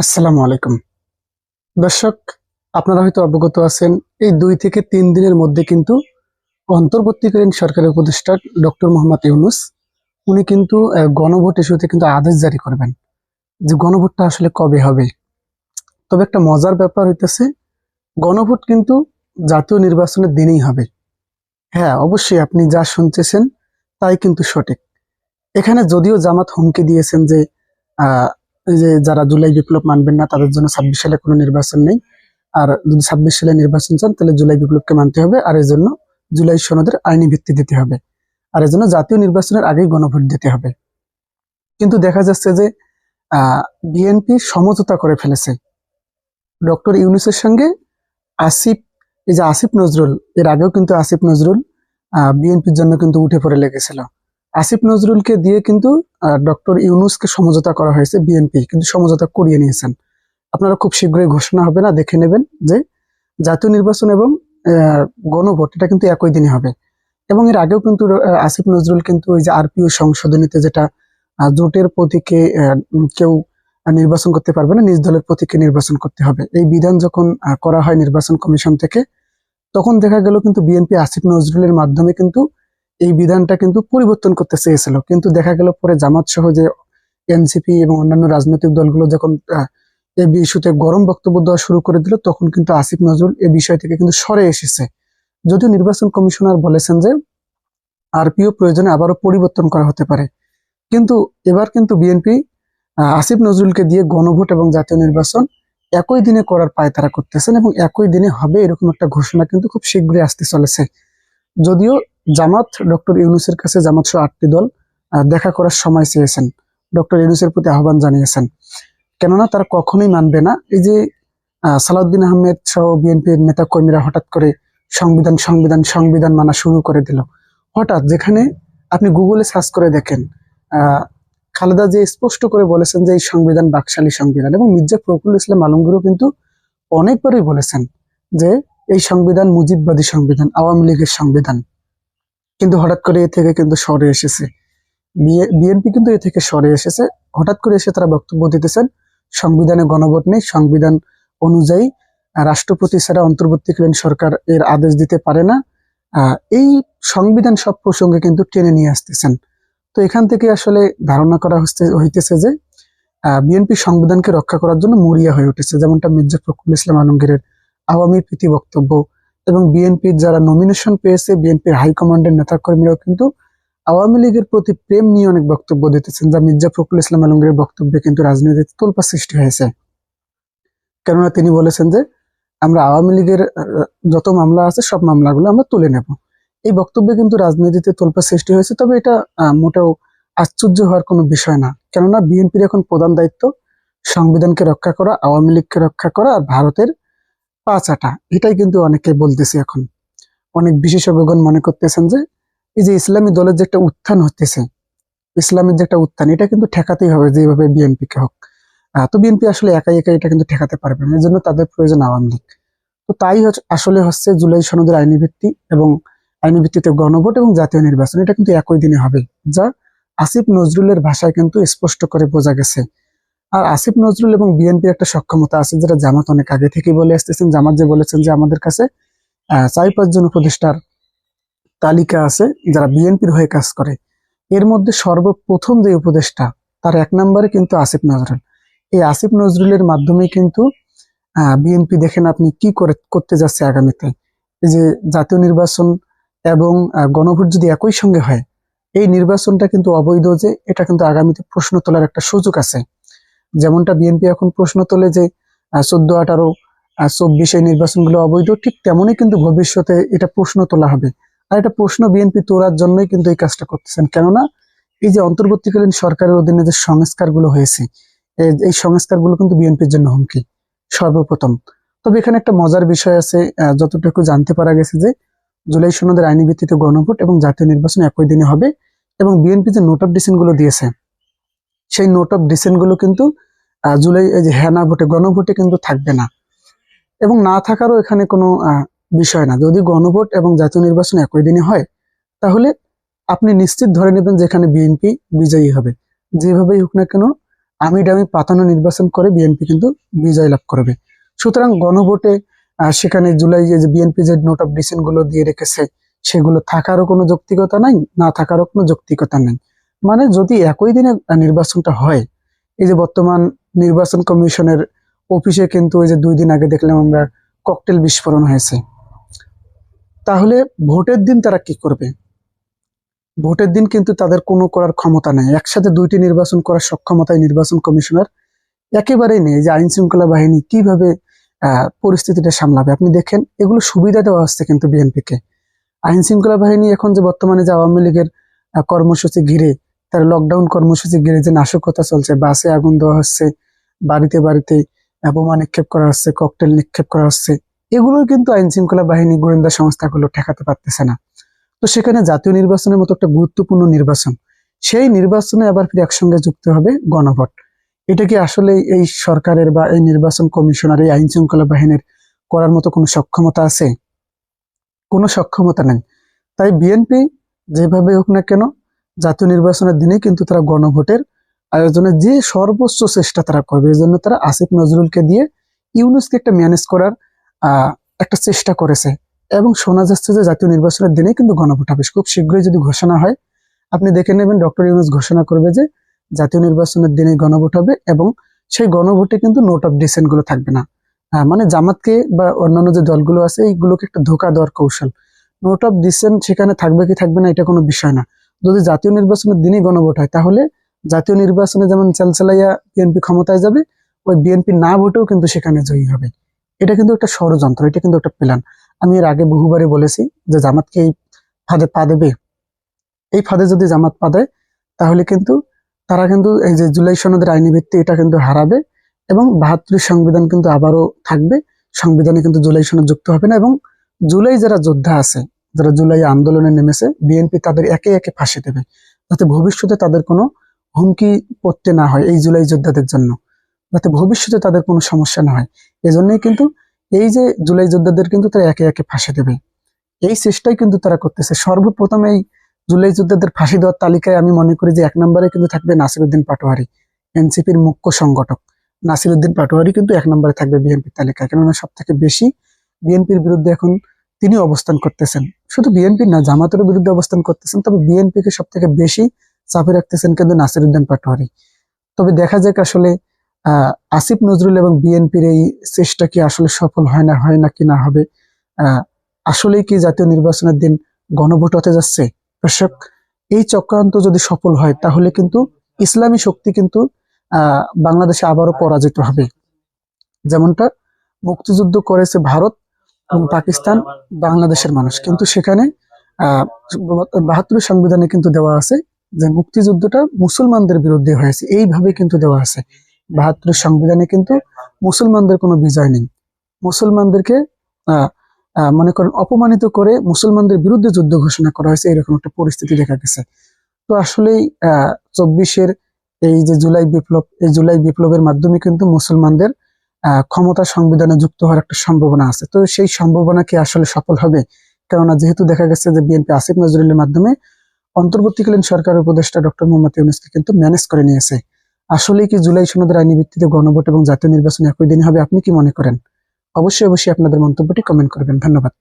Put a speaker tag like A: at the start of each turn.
A: আসসালামু আলাইকুম। দর্শক, আপনারা হয়তো অবগত আছেন, এই দুই থেকে তিন দিনের মধ্যে কিন্তু অন্তর্বর্তীকালীন সরকারের উপদেষ্টা ডক্টর মোহাম্মদ ইউনুস, উনি কিন্তু গণভোট ইস্যুতে কিন্তু আদেশ জারি করবেন যে গণভোটটা আসলে কবে হবে। তবে একটা মজার ব্যাপার হইতেছে, গণভোট কিন্তু জাতীয় নির্বাচনের দিনেই হবে। হ্যাঁ অবশ্যই আপনি যা শুনতেছেন তাই কিন্তু সঠিক। এখানে যদিও জামাত হুমকি দিয়েছেন যে যে যারা জুলাই বিপ্লব মানবেন না, তাদের জন্য ছাব্বিশ সালে কোনো নির্বাচন নেই। আর যদি ছাব্বিশ সালে নির্বাচন চান, তাহলে জুলাই বিপ্লবকে মানতে হবে। আর জন্য জুলাই সনদের আইনি ভিত্তি দিতে হবে। আর জন্য জাতীয় নির্বাচনের আগেই গণভোট দিতে হবে। কিন্তু দেখা যাচ্ছে যে বিএনপি সমঝোতা করে ফেলেছে। ডক্টর ইউনুসের সঙ্গে আসিফ, এই যে আসিফ নজরুল, এর আগেও কিন্তু আসিফ নজরুল বিএনপির জন্য কিন্তু উঠে পড়ে লেগেছিল। আসিফ নজরুলকে দিয়ে কিন্তু ডক্টর ইউনুসকে সমঝোতা করা হয়েছে বিএনপি কিন্তু সমঝোতা করিয়ে নিয়েছেন। আপনারা খুব শীঘ্রই ঘোষণা হবে না, দেখে নেবেন যে জাতীয় নির্বাচন এবং গণভোট, এটা কিন্তু একই দিনে হবে। এবং এর আগেও কিন্তু আসিফ নজরুল কিন্তু ওই যে আরপিও সংশোধনীতে যেটা জোটের প্রতীকে কেউ নির্বাচন করতে পারবে না, নিজ দলের প্রতীকে নির্বাচন করতে হবে। এই বিধান যখন করা হয় নির্বাচন কমিশন থেকে, তখন দেখা গেল কিন্তু বিএনপি আসিফ নজরুলের মাধ্যমে কিন্তু এই বিধানটা কিন্তু পরিবর্তন করতে চেয়েছিল। কিন্তু দেখা গেল পরে জামাত সহ যে এনসিপি এবং অন্যান্য রাজনৈতিক দলগুলো যখন এই ইস্যুতে গরম বক্তব্য দেওয়া শুরু করে দিল, তখন কিন্তু আসিফ নজরুল এই বিষয় থেকে কিন্তু সরে এসেছে। যদিও নির্বাচন কমিশনার বলেছেন যে, আরপিও প্রয়োজনে আবারও পরিবর্তন করা হতে পারে। কিন্তু এবার কিন্তু বিএনপি আসিফ নজরুলকে দিয়ে গণভোট এবং জাতীয় নির্বাচন একই দিনে করার পায় তারা করতেছেন এবং একই দিনে হবে এরকম একটা ঘোষণা কিন্তু খুব শীঘ্রই আসতে চলেছে। যদিও জামাত, ডক্টর ইউনুসের কাছে জামাত সহ আটটি দল দেখা করার সময় চেয়েছেন। ডক্টর ইউনুসের প্রতি আহ্বান জানিয়েছেন। কেননা তারা কখনোই মানবে না। এই যে সালাউদ্দিন আহমেদ সহ বিএনপির নেতা কর্মীরা হঠাৎ করে সংবিধান সংবিধান সংবিধান মানা শুরু করে দিল। হঠাৎ যেখানে আপনি গুগলে সার্চ করে দেখেন খালেদা যে স্পষ্ট করে বলেছেন যে এই সংবিধান বাকশালী সংবিধান এবং মির্জা ফখরুল ইসলাম আলমগীরও কিন্তু অনেকবারই বলেছেন যে এই সংবিধান মুজিববাদী সংবিধান, আওয়ামী লীগের সংবিধান। কিন্তু হঠাৎ করে এ থেকে কিন্তু সরে এসেছে। বিএনপি কিন্তু এ থেকে সরে এসেছে। হঠাৎ করে এসে তারা বক্তব্য দিতেছেন, সংবিধানে গণভোট নেই, সংবিধান অনুযায়ী রাষ্ট্রপতি ছাড়া অন্তর্বর্তীকালীন সরকার এর আদেশ দিতে পারে না। এই সংবিধান সব প্রসঙ্গে কিন্তু টেনে নিয়ে আসতেছেন। তো এখান থেকে আসলে ধারণা করা হইতেছে যে বিএনপি সংবিধানকে রক্ষা করার জন্য মরিয়া হয়ে উঠেছে। যেমনটা মির্জা ফখরুল ইসলাম আলমগীরের আওয়ামী প্রীতি বক্তব্য এবং বিএনপির যারা নমিনেশন পেয়েছে বিএনপির হাইকমান্ডের নেতাকর্মীরাও কিন্তু আওয়ামী লীগের প্রতি প্রেম নিয়ে অনেক বক্তব্য দিতেছেন, যা মির্জা ফখরুল ইসলাম আলমগীরের বক্তব্যে কিন্তু রাজনীতিতে তোলপা সৃষ্টি হয়েছে। কেননা তিনি বলেছেন যে, আমরা আওয়ামী লীগের যত মামলা আছে, সব মামলাগুলো আমরা তুলে নেব। এই বক্তব্যে কিন্তু রাজনীতিতে তোলপা সৃষ্টি হয়েছে, তবে এটা মোটেও আশ্চর্য হওয়ার কোনো বিষয় না। কেননা বিএনপির এখন প্রধান দায়িত্ব সংবিধানকে রক্ষা করা, আওয়ামী লীগকে রক্ষা করা আর ভারতের পাচাটা, এটাই কিন্তু অনেকে বলতেছে এখন। অনেক বিশেষজ্ঞগণ মনে করতেছেন যে, এই যে ইসলামী দলের যে একটা উত্থান হতেছে ইসলামের যে একটা উত্থান, এটা কিন্তু ঠেকাতেই হবে যেভাবে বিএনপি কে হোক তো বিএনপি আসলে একাই একাই এটা কিন্তু ঠেকাতে পারবে না জন্য তাদের প্রয়োজন আওয়ামী লীগ। তো তাই আসলে হচ্ছে জুলাই সনদের আইনি ভিত্তি এবং আইনি ভিত্তিতে গণভোট এবং জাতীয় নির্বাচন, এটা কিন্তু একই দিনে হবে, যা আসিফ নজরুলের ভাষায় কিন্তু স্পষ্ট করে বোঝা গেছে। আর আসিফ নজরুল এবং বিএনপির একটা সক্ষমতা আছে যেটা জামাত অনেক আগে থেকেই বলে আসতেছেন। জামাত যে বলেছেন যে আমাদের কাছে চার পাঁচজন উপদেষ্টার তালিকা আছে যারা বিএনপির হয়ে কাজ করে। এর মধ্যে সর্বপ্রথম যে উপদেষ্টা, তার এক নম্বরে কিন্তু আসিফ নজরুল। এই আসিফ নজরুলের মাধ্যমে কিন্তু বিএনপি দেখেন আপনি কি করে, করতে যাচ্ছে আগামীতে। যে জাতীয় নির্বাচন এবং গণভোট যদি একই সঙ্গে হয়, এই নির্বাচনটা কিন্তু অবৈধ যে, এটা কিন্তু আগামীতে প্রশ্ন তোলার একটা সুযোগ আছে। যেমনটা বিএনপি এখন প্রশ্ন তোলে যে চোদ্দ, আঠারো চব্বিশ নির্বাচনগুলো অবৈধ, ঠিক তেমনই কিন্তু ভবিষ্যতে এটা প্রশ্ন তোলা হবে। আর এটা প্রশ্ন বিএনপি তোলার জন্যই কিন্তু এই কাজটা করতেছেন। কেননা এই যে অন্তর্বর্তীকালীন সরকারের অধীনে যে সংস্কারগুলো হয়েছে এই- সংস্কারগুলো কিন্তু বিএনপির জন্য হুমকি, সর্বপ্রথম। তবে এখানে একটা মজার বিষয় আছে যতটুকু জানতে পারা গেছে যে, জুলাই সনদের আইনি ভিত্তিতে গণভোট এবং জাতীয় নির্বাচন একই দিনে হবে এবং বিএনপি যে নোট অফ ডিসিশনগুলো দিয়েছে সেই নোট অফ ডিসিশনগুলো কিন্তু জুলাই, এই যে হ্যাঁ না ভোটে গণভোটে কিন্তু থাকবে না। এবং না থাকারও এখানে কোনো বিষয় না। যদি গণভোট এবং জাতীয় নির্বাচন একই দিনে হয়, তাহলে আপনি নিশ্চিত ধরে নেবেন যে এখানে বিএনপি বিজয়ী হবে। যেভাবেই হোক না কেন, আমি ডামি পাতানো নির্বাচন করে বিএনপি কিন্তু বিজয় লাভ করবে। সুতরাং গণভোটে সেখানে জুলাই যে বিএনপি যে নোট অফ ডিসেন্টগুলো দিয়ে রেখেছে, সেগুলো থাকারও কোনো যৌক্তিকতা নাই, না থাকারও কোনো যৌক্তিকতা নেই। মানে যদি একই দিনে নির্বাচনটা হয়, এই যে বর্তমান নির্বাচন কমিশনের অফিসে কিন্তু ওই যে দুই দিন আগে দেখলাম আমরা ককটেল বিস্ফোরণ হয়েছে। তাহলে ভোটের দিন তারা কি করবে? ভোটের দিন কিন্তু তাদের কোনো করার ক্ষমতা নেই। একসাথে দুইটি নির্বাচন করার সক্ষমতায় নির্বাচন কমিশনার একেবারেই নেই যে আইন শৃঙ্খলা বাহিনী কীভাবে পরিস্থিতিটা সামলাবে। আপনি দেখেন, এগুলো সুবিধা দেওয়া হচ্ছে কিন্তু বিএনপিকে। আইন শৃঙ্খলা বাহিনী এখন যে বর্তমানে যে আওয়ামী লীগের কর্মসূচি ঘিরে তার লকডাউন কর্মসূচি যে নাশকতা চলছে, বাসে আগুন দেওয়া হচ্ছে, বাড়িতে বাড়িতে বোমা নিক্ষেপ করা হচ্ছে ককটেল নিক্ষেপ করা হচ্ছে এগুলো কিন্তু আইন শৃঙ্খলা বাহিনী গোয়েন্দা সংস্থাগুলো ঠেকাতে পারতেছে না। তো সেখানে জাতীয় নির্বাচনের মতো একটা গুরুত্বপূর্ণ নির্বাচন, সেই নির্বাচনে আবার ফিরে একসঙ্গে যুক্ত হবে গণভোট। এটা কি আসলে এই সরকারের বা এই নির্বাচন কমিশনার, এই আইন শৃঙ্খলা বাহিনীর করার মতো কোনো সক্ষমতা আছে? কোনো সক্ষমতা নেই। তাই বিএনপি যেভাবে হোক না কেন জাতীয় নির্বাচনের দিনে কিন্তু তারা গণভোটের আয়োজনে যে সর্বোচ্চ চেষ্টা তারা করবে, এই জন্য তারা আসিফ নজরুলকে দিয়ে ইউনুসকে একটা ম্যানেজ করার একটা চেষ্টা করেছে। এবং শোনা যাচ্ছে যে জাতীয় নির্বাচনের দিনে কিন্তু গণভোট হবে। খুব শীঘ্রই যদি ঘোষণা হয়, আপনি দেখে নেবেন ডক্টর ইউনুস ঘোষণা করবে যে জাতীয় নির্বাচনের দিনে গণভোট হবে এবং সেই গণভোটে কিন্তু নোট অফ ডিসেন্টগুলো থাকবে না। মানে জামাতকে বা অন্যান্য যে দলগুলো আছে, এইগুলোকে একটা ধোকা দেওয়ার কৌশল। নোট অফ ডিসেন্ট সেখানে থাকবে কি থাকবে না, এটা কোনো বিষয় না। যদি জাতীয় নির্বাচনের দিনই গণভোট হয়, তাহলে জাতীয় নির্বাচনে যেমন চালচালাইয়া বিএনপি ক্ষমতায় যাবে, ওই বিএনপি না ভোটেও কিন্তু সেখানে জয়ী হবে। এটা কিন্তু একটা ষড়যন্ত্র, এটা কিন্তু একটা প্ল্যান। আমি এর আগে বহুবারই বলেছি যে জামাতকে এই ফাঁদে পা দেবে। এই ফাঁদে যদি জামাত পা দেয়, তাহলে কিন্তু তারা কিন্তু এই যে জুলাই সনদের আইনি ভিত্তি এটা কিন্তু হারাবে এবং বাহাত্তরের সংবিধান কিন্তু আবারও থাকবে। সংবিধানে কিন্তু জুলাই সনদ যুক্ত হবে না এবং জুলাই যারা যোদ্ধা আছে যারা জুলাই আন্দোলনে নেমেছে, বিএনপি তাদের একে একে ফাঁসি দেবে। যাতে ভবিষ্যতে তাদের কোনো হুমকি পড়তে না হয় এই জুলাই যোদ্ধাদের জন্য। যাতে ভবিষ্যতে তাদের কোনো সমস্যা না হয়। এজন্যই কিন্তু এই যে জুলাই যোদ্ধাদের কিন্তু তারা একে একে ফাঁসি দেবে। এই চেষ্টাই কিন্তু তারা করতেছে। সর্বপ্রথম এই জুলাই যোদ্ধাদের ফাঁসি দেওয়ার তালিকায় আমি মনে করি যে এক নম্বরে কিন্তু থাকবে নাসিরুদ্দিন পাটোয়ারি, এনসিপির মুখ্য সংগঠক। নাসিরুদ্দিন পাটোয়ারি কিন্তু এক নম্বরে থাকবে বিএনপির তালিকায়। কেননা সব থেকে বেশি বিএনপির বিরুদ্ধে এখন তিনি অবস্থান করতেছেন। শুধু বিএনপি না জামাতের বিরুদ্ধে অবস্থান করতেছেন, তবে বিএনপিকে সব থেকে বেশি চাপে রাখতেছেন কিন্তু নাসিরুদ্দিন পাটোয়ারি। তবে দেখা যাক আসলে আসিফ নজরুল এবং বিএনপির এই চেষ্টা কি আসলে সফল হয় না হয় না কি না হবে? আসলেই কি জাতীয় নির্বাচনের দিন গণভোট হতে যাচ্ছে? দর্শক, এই চক্রান্ত যদি সফল হয়, তাহলে কিন্তু ইসলামী শক্তি কিন্তু বাংলাদেশে আবারও পরাজিত হবে। যেমনটা মুক্তিযুদ্ধ করেছে ভারত এবং পাকিস্তান বাংলাদেশের মানুষ। কিন্তু সেখানে বাহাত্তরের সংবিধানে কিন্তু দেওয়া আছে যে মুক্তিযুদ্ধটা মুসলমানদের বিরুদ্ধে হয়েছে। এইভাবে কিন্তু দেওয়া আছে। বাহাত্তরের সংবিধানে কিন্তু মুসলমানদের কোনো বিজয় নেই। মুসলমানদেরকে মনে করেন অপমানিত করে মুসলমানদের বিরুদ্ধে যুদ্ধ ঘোষণা করা হয়েছে, এরকম একটা পরিস্থিতি দেখা গেছে। তো আসলেই, আহ, চব্বিশের এই যে জুলাই বিপ্লব, এই জুলাই বিপ্লবের মাধ্যমে কিন্তু মুসলমানদের ক্ষমতা সংবিধানে যুক্ত হওয়ার একটা সম্ভাবনা আছে। তো সেই সম্ভাবনা কি আসলে সফল হবে? কেননা যেহেতু দেখা গেছে যে বিএনপি আসিফ নজরুলের মাধ্যমে অন্তর্বর্তীকালীন সরকারের উপদেষ্টা ডক্টর মোহাম্মদ ইউনুসকে কিন্তু ম্যানেজ করে নিয়েছে। আসলে কি জুলাই সনদের আইনি ভিত্তিতে গণভোট এবং জাতীয় নির্বাচন একই দিনে হবে, আপনি কি মনে করেন? অবশ্যই অবশ্যই আপনাদের মন্তব্যটি কমেন্ট করবেন। ধন্যবাদ।